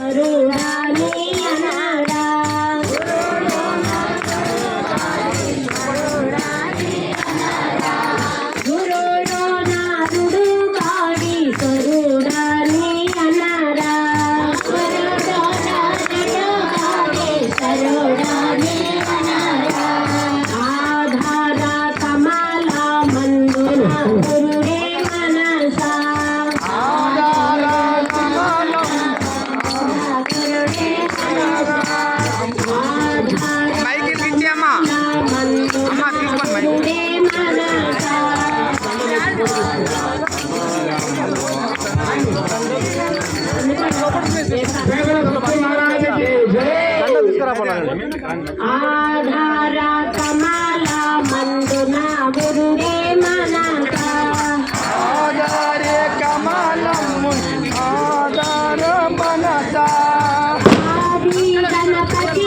కరుణా ఆధార కమాల మందున గురుడే మనక ఆధార కమాలం ఆధార మనక ఆది గణపతి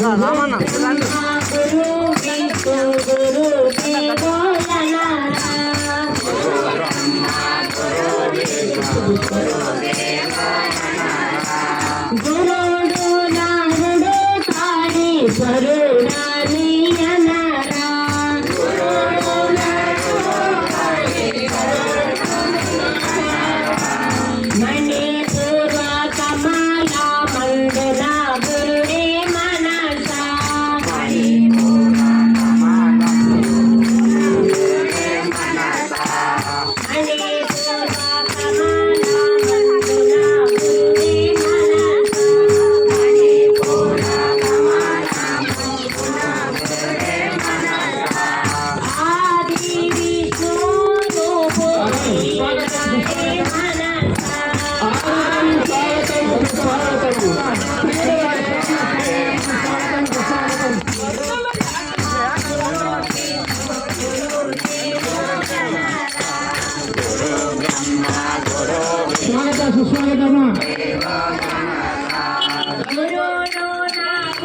गुरु गुरु गुरु गुरु abraço, Sônia Gamarra.